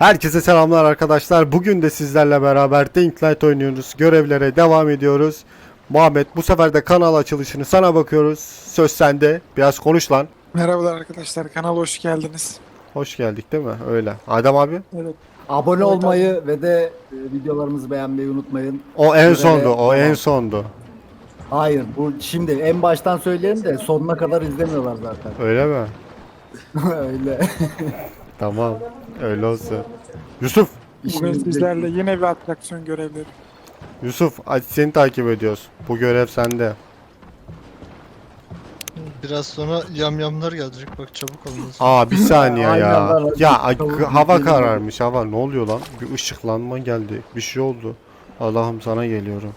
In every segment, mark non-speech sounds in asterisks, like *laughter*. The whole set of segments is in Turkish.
Herkese selamlar arkadaşlar. Bugün de sizlerle beraber Think Light oynuyoruz. Görevlere devam ediyoruz. Muhammed bu sefer de kanal açılışını sana bakıyoruz. Söz sende. Biraz konuş lan. Merhabalar arkadaşlar, kanala hoş geldiniz. Hoş geldik değil mi? Öyle. Adem abi. Evet. Abone Evet, olmayı ve de e, videolarımızı beğenmeyi unutmayın. O en Göreve sondu. O en sondu. Hayır, bu şimdi en baştan söyleyelim de sonuna kadar izlemiyorlar zaten. Öyle mi? *laughs* Öyle. *laughs* Tamam. Öyle olsun. Yusuf. Bugün İşimiz sizlerle yine bir atraksiyon görevleri. Yusuf hadi seni takip ediyoruz. Bu görev sende. Biraz sonra yamyamlar gelecek bak çabuk olun. Aa bir saniye *laughs* Aynen ya. Ya a- Tavuk hava yiyeceğim. kararmış hava. Ne oluyor lan? Bir ışıklanma geldi. Bir şey oldu. Allah'ım sana geliyorum.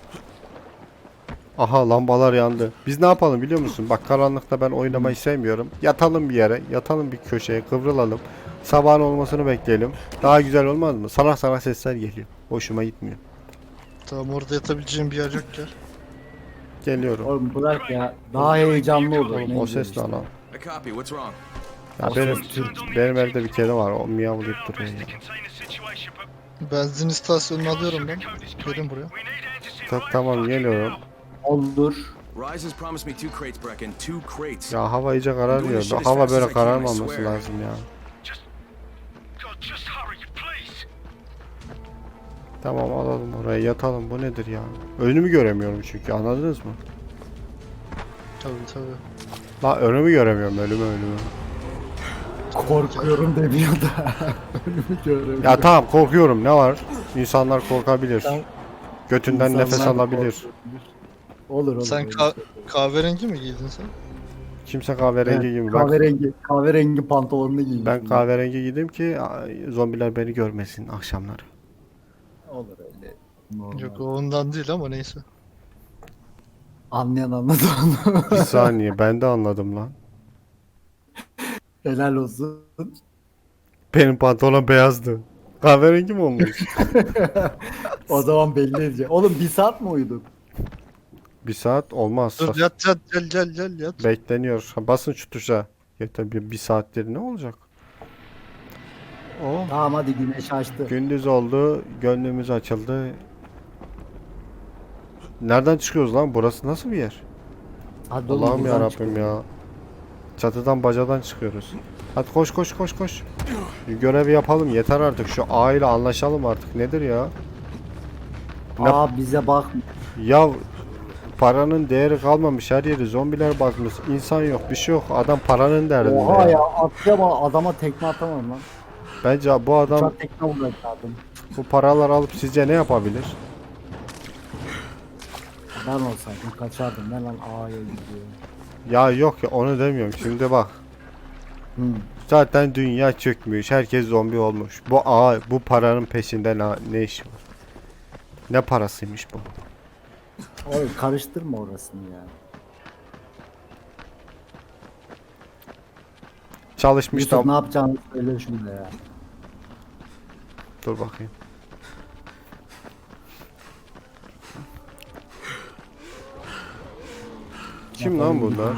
Aha lambalar yandı. Biz ne yapalım biliyor musun? Bak karanlıkta ben oynamayı sevmiyorum. Yatalım bir yere. Yatalım bir köşeye. Kıvrılalım. Sabahın olmasını bekleyelim. Daha güzel olmaz mı? Sana sana sesler geliyor. Hoşuma gitmiyor. Tamam orada yatabileceğim bir yer yok ya. Geliyorum. Oğlum bırak ya. Daha heyecanlı olur. Oğlum, o ses ne lan? A copy. What's wrong? Ya benim, benim evde bir kedi var. O miyavlayıp duruyor ya. Benzin istasyonunu alıyorum ben. Gelin buraya. Ta- tamam geliyorum. Olur. Rise has promised me two crates, Brecken. Two crates. Ya hava iyice kararıyor. Hava böyle kararmaması lazım ya. Tamam alalım oraya yatalım. Bu nedir ya? Önümü göremiyorum çünkü anladınız mı? Tabii tabii. La önümü göremiyorum önümü önümü. Korkuyorum demiyor da. *laughs* Ölümü görüyorum. Ya tamam korkuyorum ne var? İnsanlar korkabilir. Sen- Götünden İnsanlar nefes alabilir. korkuyor. Olur olur. Sen ka- kahverengi mi giydin sen? Kimse kahverengi Evet, gibi. Ben, kahverengi, kahverengi pantolonunu giymiş. ben kahverengi giydim ki ay, zombiler beni görmesin akşamları. Olur öyle. Normal. Yok o ondan değil ama neyse. Anlayan anladı onu. Bir saniye ben de anladım lan. *laughs* Helal olsun. Benim pantolon beyazdı. Kahverengi mi olmuş? *laughs* O zaman belli edecek. Oğlum bir saat mi uyuduk? Bir saat olmaz. Dur yat yat gel gel gel yat. Bekleniyor. Ha, Basın şu tuşa. Ya tabii bir saattir ne olacak? Oh. Tamam hadi güneş açtı. Gündüz oldu. Gönlümüz açıldı. Nereden çıkıyoruz lan? Burası nasıl bir yer? Hadi oğlum, Allah'ım buradan ya. Rabbim ya. Çatıdan bacadan çıkıyoruz. Hadi koş koş koş koş. Bir görev yapalım yeter artık. Şu A ile anlaşalım artık. Nedir ya? Ne- Aa bize bak. Ya paranın değeri kalmamış her yeri zombiler bakmış. İnsan yok bir şey yok. Adam paranın derdinde. Oha ya. atacağım ama adama tekme atamam lan. Bence bu adam Uçak tekme vuracak adam. bu paraları alıp sizce ne yapabilir? Ben olsaydım kaçardım. Ben lan A'ya gidiyorum. Ya yok ya onu demiyorum. Şimdi bak. Hı. Zaten dünya çökmüş. Herkes zombi olmuş. Bu A bu paranın peşinde ne, ne iş var? Ne parasıymış bu? Oğlum karıştırma orasını ya. Çalışmış da ne yapacağını söyle şunu ya. dur bakayım. Kim lan bunlar?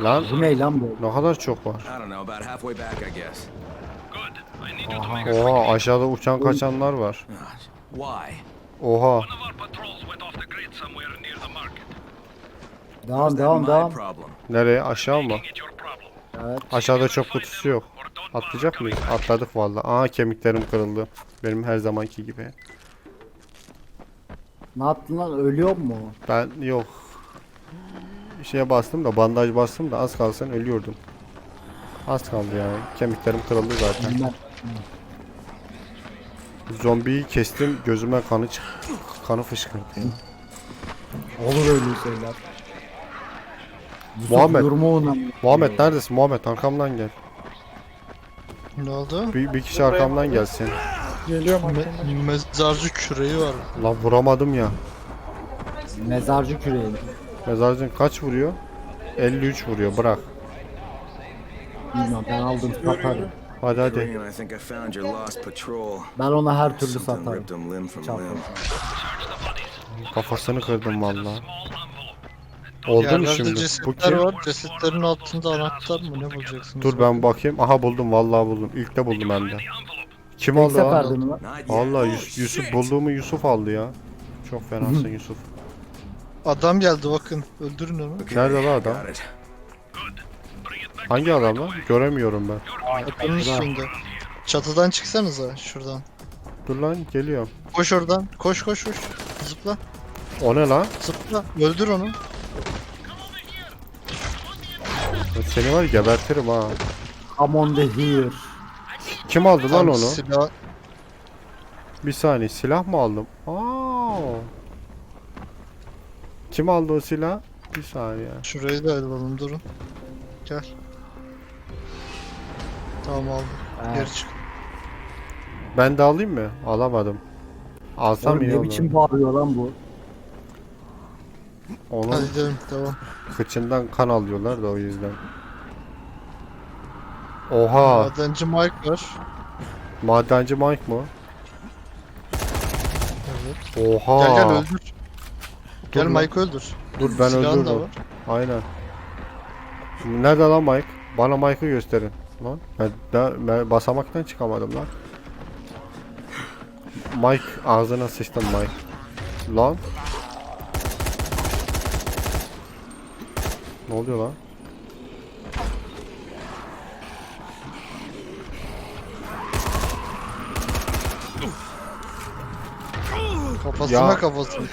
Lan Bu ne lan bu? ne kadar çok var. I don't know. About halfway back, I guess. Oha aşağıda uçan kaçanlar var. Why? Oha. Devam devam devam. Nereye aşağı mı? Evet. Aşağıda çok kutusu yok. Atlayacak mıyız? Atladık vallahi. Aa kemiklerim kırıldı. Benim her zamanki gibi. Ne yaptın lan ölüyor mu? Ben yok. Şeye bastım da bandaj bastım da az kalsın ölüyordum. Az kaldı yani. Kemiklerim kırıldı zaten. Bilmem. Zombiyi kestim gözüme kanı çık kanı fışkırdı. Olur öyle şeyler. Muhammed. Ona. Muhammed neredesin? Muhammed arkamdan gel. Ne oldu? Bir, bir kişi arkamdan gelsin. Geliyorum. Me- mezarcı küreği var. Lan vuramadım ya. Mezarcı küreği. Mezarcın kaç vuruyor? 53 vuruyor bırak. Bilmiyorum ben aldım satarım. Hadi hadi. Ben ona her türlü satarım. limb. Kafasını kırdım valla. Oldu mu Yerlerde şimdi? Bu cesetler kim? var. Cesetlerin altında anahtar mı ne bulacaksınız? Dur ben bakayım. Aha buldum vallahi buldum. İlk de buldum hem de. Kim aldı? Seferde mi lan? Vallahi Yus- Yusuf bulduğumu Yusuf aldı ya. Çok fenasın Yusuf. Adam geldi bakın. Öldürün onu. Nerede lan adam? Hangi adam lan? Göremiyorum ben. Adamın üstünde. Çatıdan çıksanıza şuradan. Dur lan geliyorum. Koş oradan. Koş koş koş. Zıpla. O ne lan? Zıpla. Öldür onu. Seni var ya gebertirim ha. Come on the here. Kim aldı lan Tam onu? Silah. Bir saniye silah mı aldım? Aa. Kim aldı o silah? Bir saniye. Şurayı da alalım durun. Gel. Tamam aldım. Ha, Geri çık. Ben de alayım mı? Alamadım. Alsam oğlum iyi ne olur. biçim bağırıyor lan bu? Onun Hadi gidelim devam. kıçından kan alıyorlar da o yüzden. Oha. Madenci Mike var. Madenci Mike mı? Evet. Oha. Gel gel öldür. Gel lan. Mike öldür. Dur ben Silahın da öldürdüm. var. Aynen. Nerede lan Mike? Bana Mike'ı gösterin. Lan ben, ben, ben basamaktan çıkamadım lan. Mike ağzına sıçtım Mike. Lan. Ne oluyor lan? Kafasına Ya. kafasına.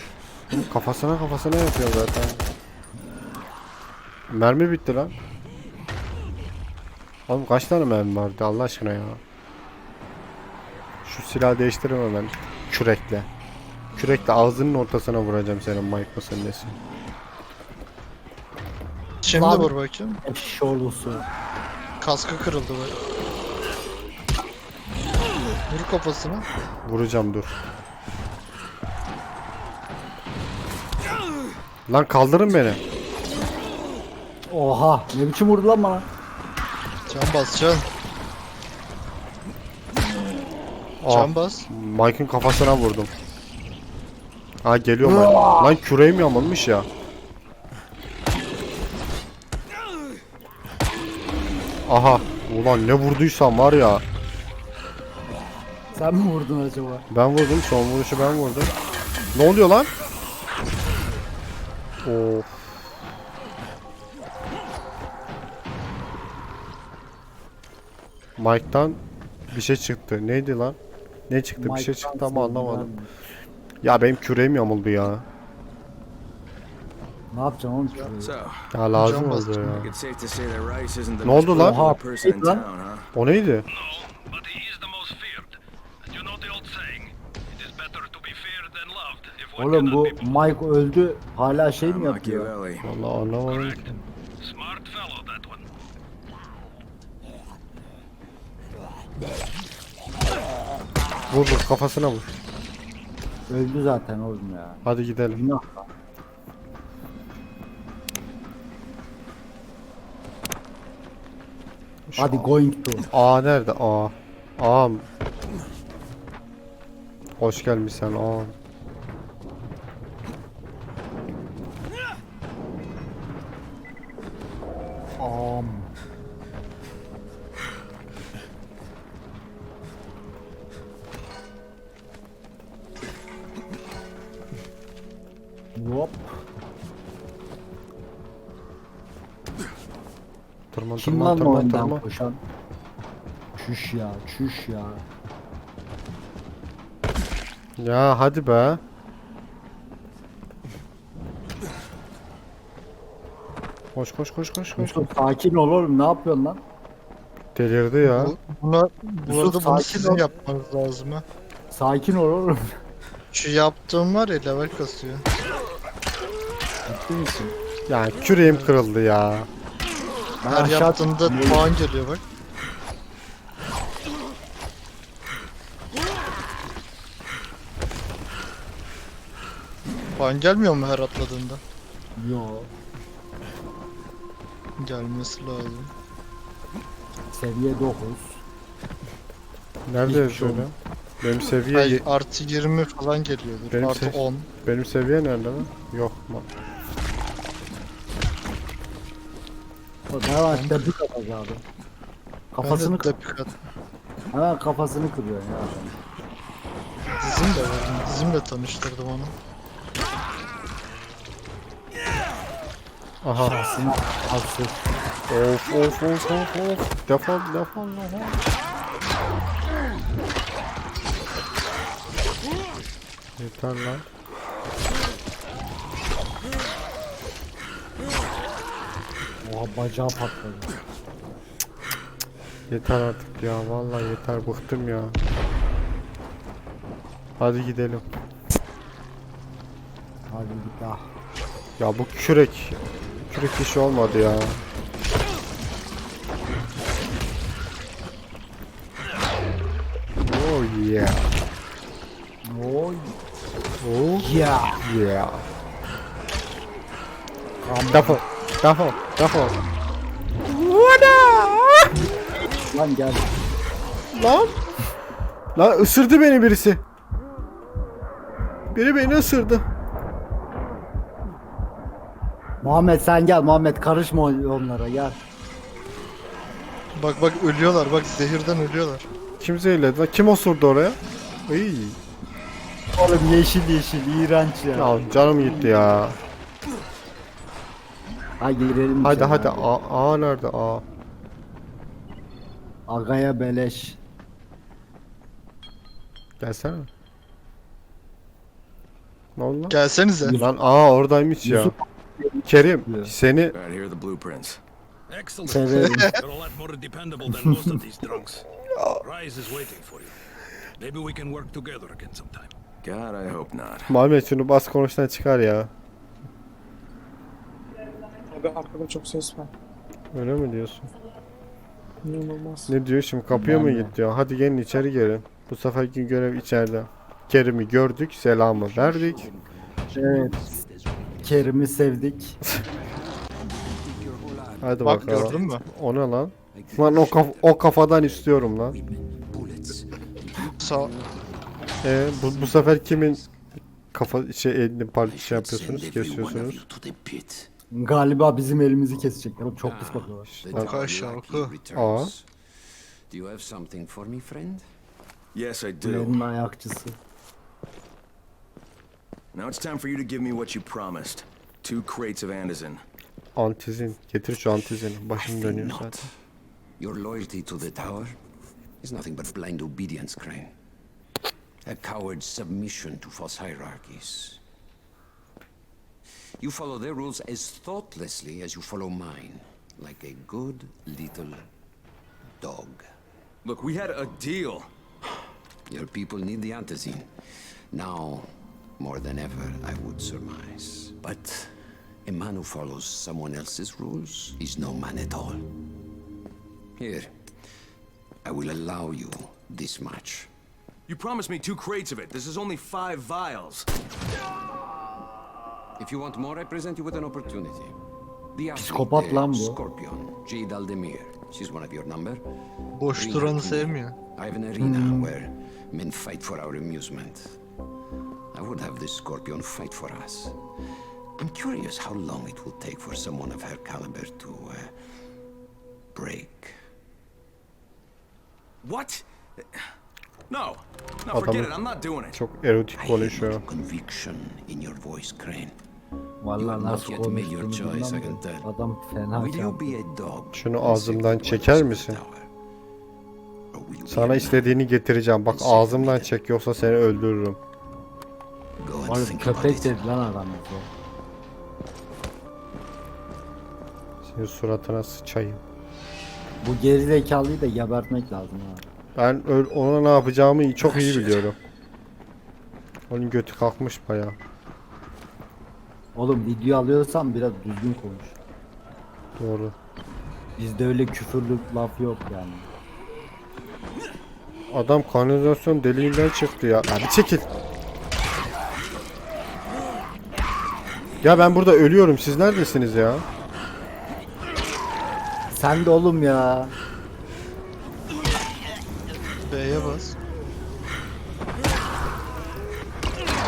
Kafasına kafasına yapıyor zaten. Mermi bitti lan. Oğlum kaç tane mermi vardı Allah aşkına ya. Şu silahı değiştirin hemen. Kürekle. Kürekle ağzının ortasına vuracağım senin Mike mısın nesin? Şimdi Lan. vur bakayım. Eşşoğlusu. Kaskı kırıldı bak. Vur kafasına. Vuracağım dur. Lan kaldırın beni. Oha ne biçim vurdu lan bana? Can bas can. Ah, Can bas. Mike'ın kafasına vurdum. Ha geliyor Mike. Lan küreğim yamulmuş ya. Aha. Ulan ne vurduysam var ya. Sen mi vurdun acaba? Ben vurdum. Son vuruşu ben vurdum. Ne oluyor lan? Of. Mike'dan bir şey çıktı. Neydi lan? Ne çıktı? bir şey Mike'dan çıktı ama anlamadım. ben- Ya benim küreğim yamuldu ya. Ne yapacağım oğlum? So, Ya lazım oldu ya. Ne oldu lan? Oha, lan. O neydi? Oğlum bu Mike öldü hala şey mi yapıyor? Vallahi anlamadım. Vur vur kafasına vur. Öldü zaten oğlum ya. Hadi gidelim. Günah. Şu Hadi going to. A nerede? A. Ağam. Hoş gelmişsin ağam. Am. Hop. Tırman Kim tırman lan o tırman önden tırman. koşan? Çüş ya, çüş ya. Ya hadi be. Koş koş koş koş koş. Yusuf sakin ol oğlum ne yapıyorsun lan? Delirdi ya. Bu, buna, bu Yusuf, arada bunu sakin sizin ol. yapmanız lazım ha. Sakin ol oğlum. Şu yaptığım var ya level kasıyor. Ciddi misin? Ya küreğim kırıldı ya. Ben Her aşağı yaptığında puan geliyor bak. Puan gelmiyor mu her atladığında? Yo. Gelmesi lazım. Seviye 9. Nerede Hiçbir şey şöyle? Benim seviye Hayır, artı 20 falan geliyordur. Benim artı se- 10. benim seviye nerede lan? Yok. ma- Ne var? Tepik atacak abi. Kafasını kır. de depik at. Hemen kafasını kırıyor ya adam. Dizim de verdim. Dizimle tanıştırdım onu. Aha. Şahsına alsın. Of of of of of. Defol defol defol. Yeter lan. Oha bacağı patladı. Yeter artık ya. Vallahi yeter. Bıktım ya. Hadi gidelim. Hadi git ah. Ya bu kürek. Kürek işi olmadı ya. Oh yeah. Oy. Oh Ya. yeah. Defol. Defol. Defol. Lan gel. Lan. Lan ısırdı beni birisi. Biri beni ısırdı. Muhammed sen gel Muhammed karışma onlara gel. Bak bak ölüyorlar. Bak zehirden ölüyorlar. Kim zehirledi lan? Kim osurdu oraya? İyi. Oğlum yeşil yeşil iğrenç ya. Ya canım gitti ya. Hadi girelim. Hadi hadi. abi. A, A nerede? A. Agaya beleş. Gelsene. Ne oldu lan? Gelsenize. Lan A oradaymış ya. Yusuf- Kerim seni. Severim. *laughs* You're a lot more dependable than most of these drunks. Rise is waiting for you. Maybe we can work together again sometime. God, I hope not. Muhammed şunu bas konuştan çıkar ya. Abi arkada çok ses var. Öyle mi diyorsun? İnanılmaz. Ne diyor şimdi kapıya mı Ben de. git diyor. Hadi gelin içeri gelin. Bu seferki görev içeride. Kerim'i gördük, selamı verdik. evet. Kerim'i sevdik. Hadi Bak bakalım. gördün mü? O ne lan? Lan o, kaf- o kafadan istiyorum lan. Sağ. E bu, bu sefer kimin kafa şey elini par şey yapıyorsunuz, kesiyorsunuz? Galiba bizim elimizi kesecekler. Oğlum Çok pis bakıyorlar. Kaş şarkı. Aa. Do you have something for me, friend? Yes, I do. Kulenin ayakçısı. Now it's time for you to give me what you promised. Two crates of Andazin. Antizin. Getir şu antizini. Başım dönüyor zaten. not. Your loyalty to the tower is nothing but blind obedience, Crane. A coward's submission to false hierarchies. You follow their rules as thoughtlessly as you follow mine, like a good little dog. Look, we had a deal. Your people need the antizin. Now, more than ever, I would surmise. But a man who follows someone else's rules is no man at all. Here, I will allow you this much. You promised me two crates of it. This is only five vials. If you want more, I present you with an opportunity. The Psikopat there, lan bu. Scorpion, Jade Aldemir. She's one of your number. Boş duranı her to me. sevmiyor. I have an arena where men fight for our amusement. I would have this scorpion fight for us. I'm curious how long it will take for someone of her caliber to uh, break. What? No. No, forget it. I'm not doing it. Çok erotik I hear konuşuyor. much conviction in your voice, Crane. Vallahi nasıl konuştuğunu bilmem de. Adam fena? Şunu ağzımdan çeker misin? Sana istediğini getireceğim. Bak ağzımdan çek yoksa seni öldürürüm. about köpek dedi lan adam bize. Senin suratına sıçayım. Bu geri zekalıyı da gebertmek lazım ha. Ben ona ne yapacağımı çok iyi biliyorum. Onun götü kalkmış baya. Oğlum video alıyorsan biraz düzgün konuş. Doğru. Bizde öyle küfürlü laf yok yani. Adam kanalizasyon deliğinden çıktı ya. Bir çekil. Ya ben burada ölüyorum. Siz neredesiniz ya? Sen de oğlum ya. B'ye bas.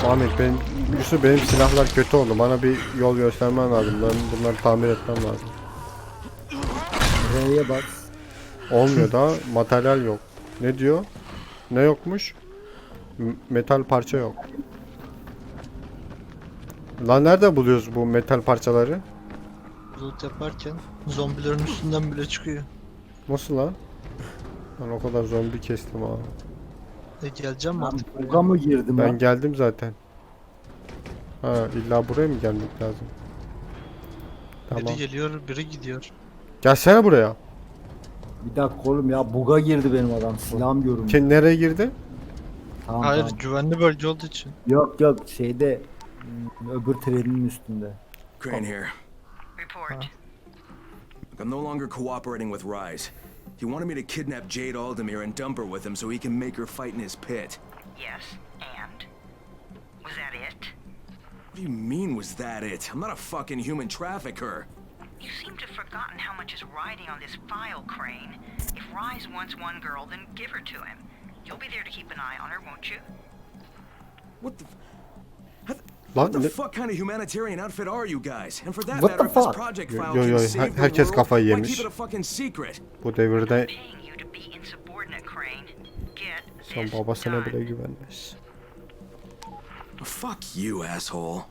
Ahmet benim Yusuf benim silahlar kötü oldu. Bana bir yol göstermen lazım. Ben bunları tamir etmem lazım. R'ye bas. Olmuyor daha materyal yok. Ne diyor? Ne yokmuş? M- metal parça yok. Lan nerede buluyoruz bu metal parçaları? Loot yaparken zombilerin üstünden bile çıkıyor. Nasıl lan? Ben o kadar zombi kestim ha. E geleceğim mi Ben artık? buga mı girdim Ben ben? geldim zaten. Ha illa buraya mı gelmek lazım? Tamam. Biri geliyor, biri gidiyor. Gelsene buraya. Bir dakika oğlum ya buga girdi benim adam. Silahım görünmüyor. Kim nereye girdi? Tamam, Hayır, tamam. güvenli bölge olduğu için. Yok yok şeyde hmm, öbür trenin üstünde. Crane here. Report. Look, I'm no longer cooperating with Rise. He wanted me to kidnap Jade Aldemir and dump her with him so he can make her fight in his pit. Yes, and? Was that it? What do you mean, was that it? I'm not a fucking human trafficker. You seem to have forgotten how much is riding on this file, Crane. If Rise wants one girl, then give her to him. You'll be there to keep an eye on her, won't you? What the... What the fuck kind of humanitarian outfit are you guys? And for that What matter, the if this fuck? project Yo- file yo- can yo, save her- the herkes world, kafayı yemiş. keep it a fucking secret? bu devirde Paying you to be insubordinate, Crane. Get sen this babasına done. bile güvenmez. Fuck you, asshole.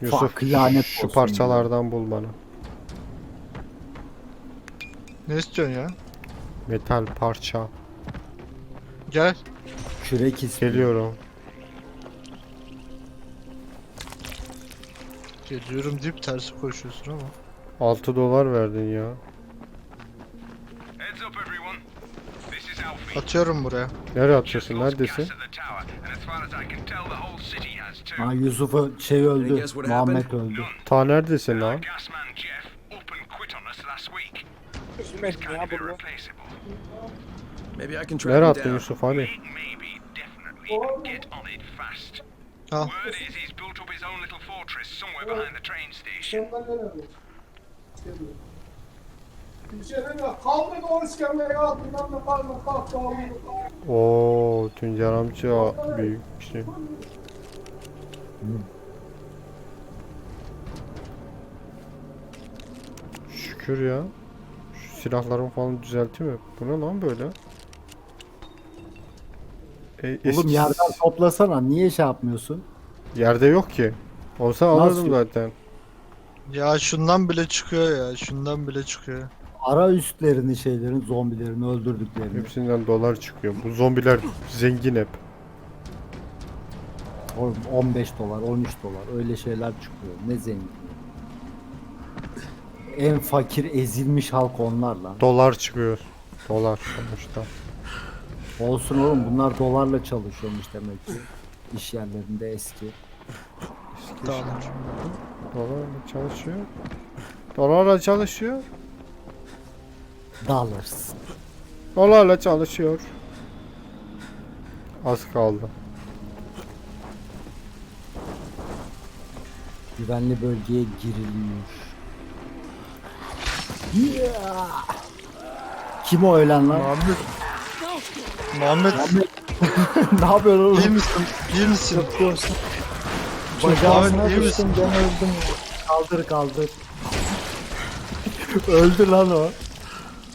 Yusuf Fuck, lanet şu olsun parçalardan bul bana. Ne istiyorsun ya? Metal parça. Gel. Kürek ismi. Geliyorum. Geliyorum deyip tersi koşuyorsun ama. 6 dolar verdin ya. Heads up, everyone. This is Alfie. Atıyorum buraya. Nereye atıyorsun? Neredesin? Ha Yusuf'u şey öldü. Muhammed öldü. Ta neredesin lan? Nereye attın. Yusuf hani? Al. Oo, Tuncer amca büyük bir şey. Şükür ya. Şu silahlarımı falan düzelteyim mi? Bu ne lan böyle? E, Oğlum eski- yerden toplasana. Niye şey yapmıyorsun? Yerde yok ki. Olsa alırdım zaten. Ya şundan bile çıkıyor ya. Şundan bile çıkıyor. Ara üstlerini şeylerin zombilerini öldürdüklerini. Hepsinden dolar çıkıyor. Bu zombiler zengin hep. Oğlum 15 dolar 13 dolar öyle şeyler çıkıyor. Ne zengin. En fakir ezilmiş halk onlar lan. Dolar çıkıyor. Dolar sonuçta. Olsun oğlum bunlar dolarla çalışıyormuş demek ki. İş yerlerinde eski. Tamam. Dolarla çalışıyor. Dolarla çalışıyor. Dollars. Dolarla çalışıyor. Az kaldı. Güvenli bölgeye giriliyor. Yeah! Kim o ölen lan? Muhammed. Muhammed *laughs* ne yapıyorsun oğlum? iyi misin? İyi misin? Muhammed iyi misin? ben öldüm. Kaldır kaldır. Öldü lan o.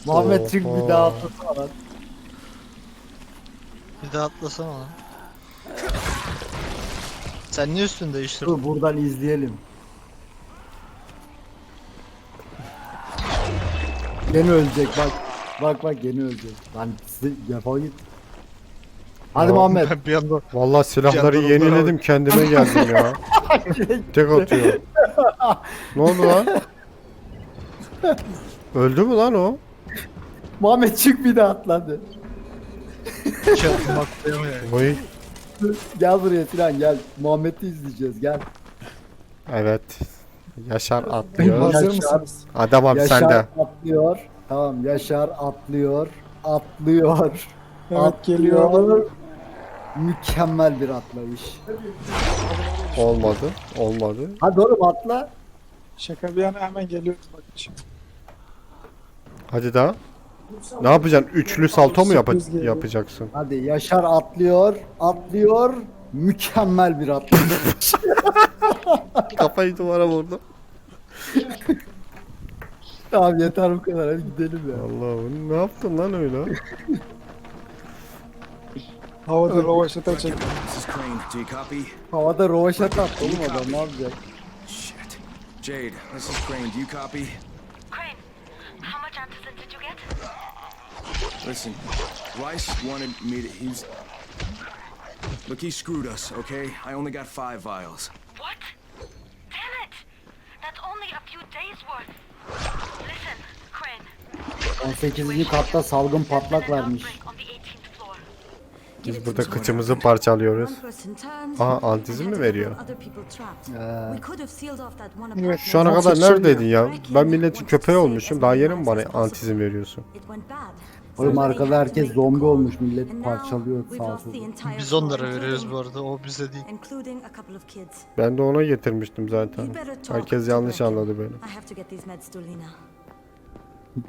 Muhammed Oha. bir daha atlasana lan. Bir daha atlasana lan. Sen niye üstünü değiştirdin? Dur buradan izleyelim. Gene ölecek bak. Bak bak gene ölecek. Lan defol git. Hadi Muhammed. Ben bir anda Vallahi silahları yeniledim kendime *laughs* geldim ya. Tek atıyor. ne oldu lan? *laughs* Öldü mü lan o? Muhammed çık bir daha atladı. yaptım atlayamıyorum. Vay. Gel buraya Sinan gel. Muhammed'i izleyeceğiz gel. Evet. Yaşar atlıyor. Hazır Yaşar- mısınız? Adamım Yaşar sende. atlıyor. Tamam Yaşar atlıyor. Atlıyor. Evet geliyor. Mükemmel bir atlayış. Olmadı. Olmadı. Hadi oğlum atla. Şaka bir yana hemen geliyoruz bak şimdi. Hadi daha. Ne yapacaksın? Üçlü salto mu yapa- Sürpriz geliyor. yapacaksın? Hadi Yaşar atlıyor. Atlıyor. Mükemmel bir atlayış. *laughs* Kafayı duvara vurdu. Tamam yeter bu kadar hadi gidelim ya. Allah'ım ne yaptın lan öyle? *laughs* Havada rovaşata çek. This is Crane. Do you copy? Havada rovaşat attı oğlum adam ne yapacak? Shit. Jade, this is Crane. Do you copy? Crane, how much antacid did you get? Listen, Rice wanted me to. He's. Look, he screwed us, okay? I only got five vials. What? Damn it! That's only a few days worth. Listen, Crane. 18. katta salgın patlak vermiş. On the 18th floor. Biz burada kıçımızı parçalıyoruz. Aha antizm mi veriyor? Evet. Şu ana kadar neredeydin ya? Ben milletin köpeği olmuşum. Daha yeni mi bana antizm veriyorsun? Oğlum arkada herkes zombi olmuş millet parçalıyor sağ sola. Biz onlara veriyoruz bu arada. O bize değil. Ben de ona getirmiştim zaten. Herkes yanlış anladı beni.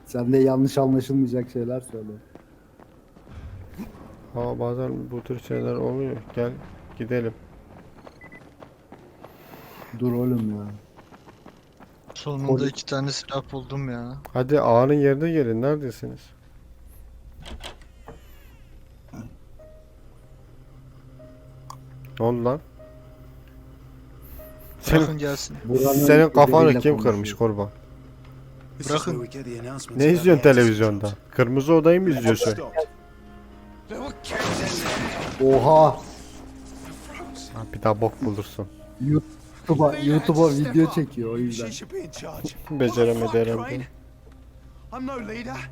Sen de yanlış anlaşılmayacak şeyler söyle. Ama bazen bu tür şeyler oluyor. Gel gidelim. Dur oğlum ya. Sonunda iki tane silah buldum ya. Hadi ağanın yerine gelin. Neredesiniz? Ne oldu lan? Bırakın Senin, gelsin. Buranın senin kafanı kim kırmış kurban? Bırakın. Ne izliyorsun televizyonda? Kırmızı odayı mı izliyorsun? Oha! Ha, bir daha bok bulursun. YouTube'a YouTube'a video çekiyor o yüzden. Beceremedi herhalde. I'm no leader.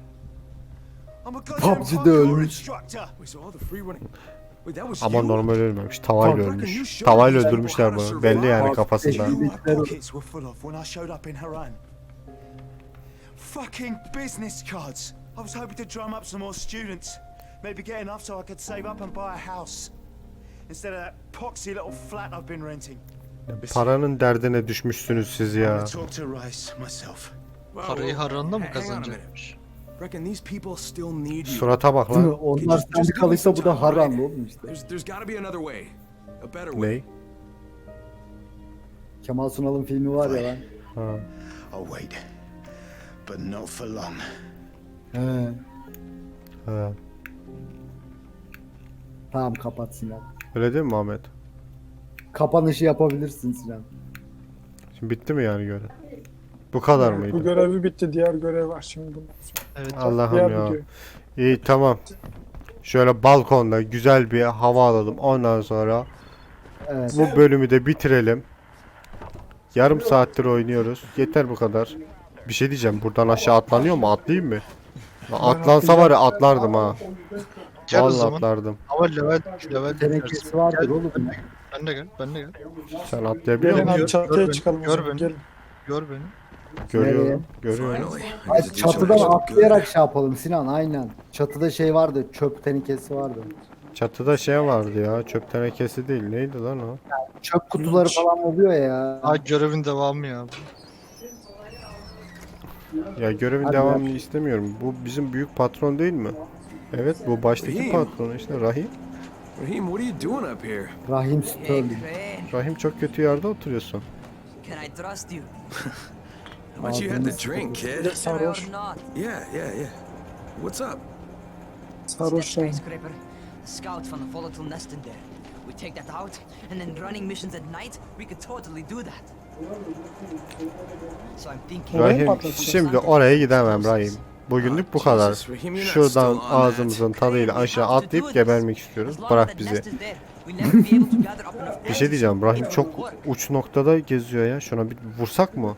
That was Ama normal ölmemiş. Tavayla ölmüş. Tavayla öldürmüşler bunu. Belli yani Haran. Fucking business cards. I was hoping to drum up some more students. Maybe get enough so I could save up and buy a house. Instead of that poxy little flat I've been renting. Paranın derdine düşmüşsünüz siz ya. gonna talk to Rice myself. Well, Parayı Haran'da mı hang on a minute. kazanacakmış? Reckon these people still need you. Surata bak lan. Onlar sendikalıysa bu da haram oğlum işte. There's, there's got to be another way. A better way. Ney? Kemal Sunal'ın filmi var ya lan. Ha. I'll wait. But not for long. He. Ha. Tamam kapat Sinan. Öyle değil mi Ahmet? Kapanışı yapabilirsin Sinan. Şimdi bitti mi yani görev? Bu kadar Bu mıydı? görevi bitti. Diğer görev var şimdi bundan sonra. Evet. Allah'ım Diğer ya. video. İyi tamam. Şöyle balkonda güzel bir hava alalım. Ondan sonra Evet. bu bölümü de bitirelim. Yarım saattir oynuyoruz. Yeter bu kadar. Bir şey diyeceğim. Buradan aşağı atlanıyor mu? Atlayayım mı? Lan Atlansa var ya atlardım ha. Gel o Vallahi zaman. atlardım. Ama level, level Tenekesi vardır oğlum. Ben de gel, ben de gel. Sen atlayabiliyor Gelin musun? abi çatıya Gör çıkalım. o beni, zaman, gör beni. Gelin. Gör beni. Görüyorum. Görüyorum. Ay, çatıdan atlayarak şey yapalım Sinan aynen. Çatıda şey vardı çöp tenekesi vardı. Çatıda şey vardı ya. Çöp tenekesi değil. Neydi lan o? Çöp kutuları falan oluyor ya. Ha görevin devamı ya. Ya görevin Hadi devamını istemiyorum. Bu bizim büyük patron değil mi? Evet bu baştaki Rahim. patron işte Rahim. Raheem, what are you doing up here? Rahim Sterling. Rahim çok kötü yerde oturuyorsun. Can I trust you? *laughs* How much you had to drink, kid? sarhoş. Yeah, yeah, yeah. What's up? Sarhoş. The scout found a volatile nest in there. We take that out, and then running missions at night, we could totally do that. So I'm thinking. Orayı Rahim şimdi oraya gidemem Rahim. Bugünlük bu kadar. You're not Şuradan ağzımızın tadıyla aşağı atlayıp gebermek istiyoruz. Bırak bizi. Bir şey diyeceğim. Rahim çok uç noktada geziyor ya. Şuna bir vursak mı?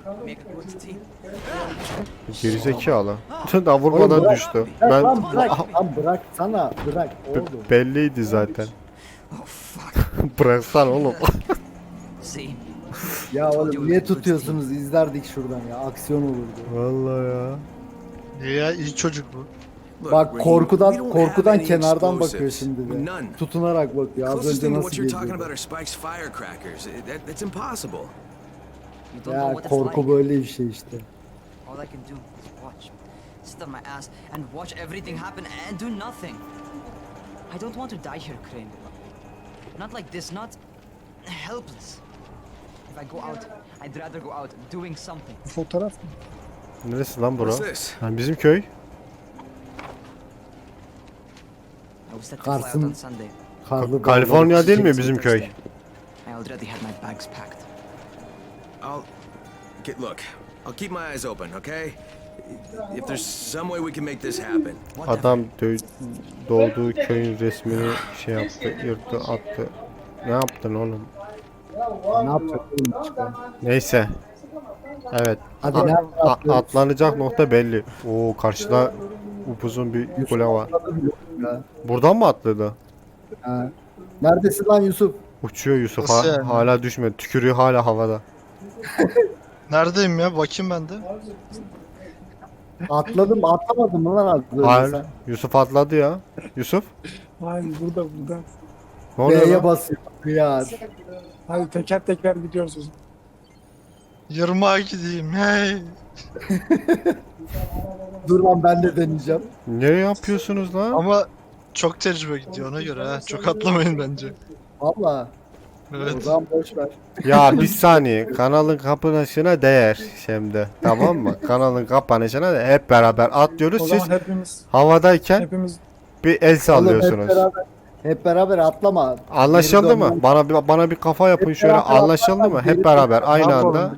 Gerizekalı. *laughs* Daha vurmadan bırak. düştü. Ben, Ben lan bırak, lan bırak sana bırak oğlum. belliydi zaten. *laughs* Fuck. Bıraksan oğlum. *laughs* Ya oğlum niye tutuyorsunuz izlerdik şuradan ya aksiyon olurdu. Vallahi ya. Niye ya? İyi çocuk bu. Bak korkudan korkudan kenardan bakıyor şimdi de. Tutunarak bakıyor. Az önce nasıl geziyordu. know Ya korku böyle bir şey işte. All I can do is watch. Sit on my ass and watch everything happen and do nothing. I don't want to die here, Crane. Not like this, not helpless. If I go out, I'd rather go out doing something. Fotoğraf mı? Neresi lan bura? Ha, bizim köy. I was set to fly out Carson- on Sunday. Karlı Kaliforniya değil mi bizim köy? I already had my bags packed. I'll get look. I'll keep my eyes open, okay? If there's some way we can make this happen. Adam doğduğu köyün resmini şey yaptı, yırttı, attı. Ne yaptın oğlum? Ne işte? Neyse. Evet. Hadi A- atlıyoruz? atlanacak nokta belli. Oo karşıda upuzun bir kule var. Ya. Buradan mı atladı? Ha. Neredesin lan Yusuf? Uçuyor Yusuf Nasıl ha- yani? hala düşmedi. Tükürüğü hala havada. *laughs* Neredeyim ya? Bakayım ben de. Atladım atlamadım mı lan atladım Hayır. sen? Yusuf atladı ya. Yusuf Hayır burada burada. ne oluyor B'ye lan? basıyor. Kıyar. Hadi teker teker gidiyoruz o zaman. Yırmağa gideyim. Hey. *laughs* Dur lan ben de deneyeceğim. Ne yapıyorsunuz lan? Ama çok tecrübe gidiyor ona göre ha. Çok atlamayın bence. Valla. Evet. zaman boş ver. Ya bir saniye. Kanalın kapanışına değer şimdi. Tamam mı? Kanalın kapanışına da hep beraber atlıyoruz. O Siz zaman hepimiz havadayken hepimiz bir el Oğlum hep sallıyorsunuz. beraber, hep beraber atlama. Anlaşıldı Geri mı? dönmem. Bana bir bana bir kafa yapın Hep şöyle. beraber Anlaşıldı mı? Hep beraber dönmem. aynı anda.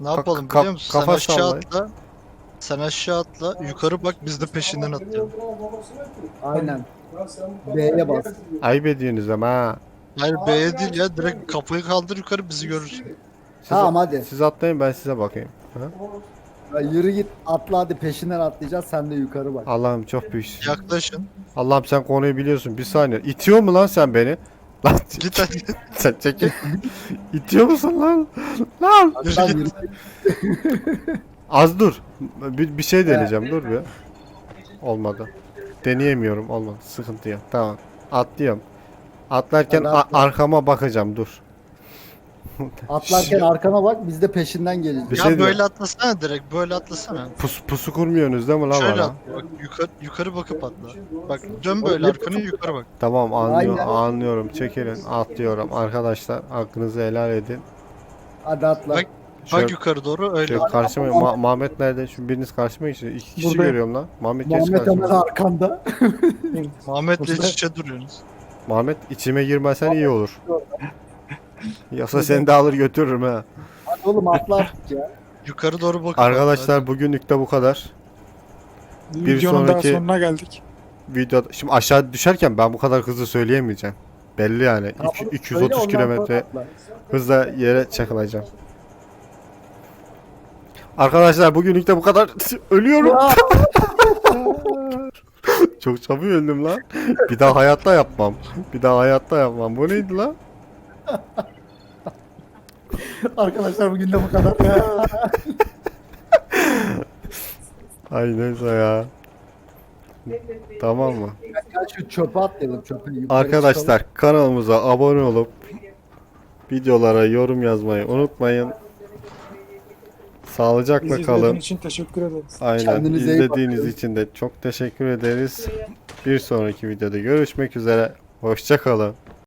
Ne yapalım ka- biliyor musun? Sen kafa aşağı sallayın. atla. Sen aşağı atla. Yukarı bak biz de peşinden atlayalım. Aynen. B'ye bas. Ayıp ediyorsunuz ama ha. Hayır B'ye değil ya. Direkt kafayı kaldır yukarı bizi görürsün. Siz, Tamam hadi. Siz atlayın ben size bakayım. Ha? Ya yürü git atla hadi peşinden atlayacağız sen de yukarı bak. Allah'ım çok büyüksün. Yaklaşın. Allah'ım sen konuyu biliyorsun. Bir saniye. İtiyor mu lan sen beni? *laughs* Lan Git hadi. sen çekil. İtiyor musun lan? Lan. Hatta yürü git. *laughs* Az dur. Bir, bir şey deneyeceğim. Dur bir. Olmadı. Deneyemiyorum. Olmadı. Sıkıntı yok. Tamam. Atlıyorum. Atlarken Hadi atla. arkama bakacağım. Dur. Atlarken arkana bak biz de peşinden geleceğiz. Bir ya şey böyle diyeyim. atlasana direkt. Böyle atlasana. Pusu, pusu kurmuyorsunuz değil mi lan Şöyle bana? atla. Bak yukarı, yukarı bakıp atla. Bak dön böyle arkanı yukarı bak. Tamam anlıyorum. Aynen. Anlıyorum. Çekilin. Atlıyorum. Arkadaşlar hakkınızı helal edin. Hadi atla. Bak, Şöyle, Bak yukarı doğru öyle. şöyle karşıma Ma- Mahmet nerede? Şu biriniz karşıma geçin. İki kişi Buradayım. görüyorum lan. Mahmet geç Muhammed karşıma. arkanda. *laughs* Muhammed'le iç içe duruyorsunuz. Mahmet içime girmesen iyi olur. *laughs* Yoksa seni de alır götürürüm ha. Hadi oğlum atla artık ya. Yukarı doğru bakın. Arkadaşlar bugünlük de bu kadar. Bir videonun daha sonraki- sonuna geldik. Video şimdi aşağı düşerken ben bu kadar hızlı söyleyemeyeceğim. Belli yani. Tamam, İki- söyle, 230 ondan kilometre atla. hızla yere çakılacağım. Arkadaşlar bugünlük de bu kadar. *laughs* Ölüyorum. *laughs* Çok çabuk öldüm lan. Bir daha hayatta yapmam. *laughs* Bir daha hayatta yapmam. Bu neydi lan? Arkadaşlar bugün de bu kadar. Ay neyse ya. Tamam mı? Şu çöpe atlayalım çöpe. yukarı çıkalım. Arkadaşlar kanalımıza abone olup videolara yorum yazmayı unutmayın. Sağlıcakla Bizi kalın. izlediğiniz için teşekkür ederiz. Aynen Kendinize iyi izlediğiniz bakın. için de çok teşekkür ederiz. Bir sonraki videoda görüşmek üzere. Hoşça kalın.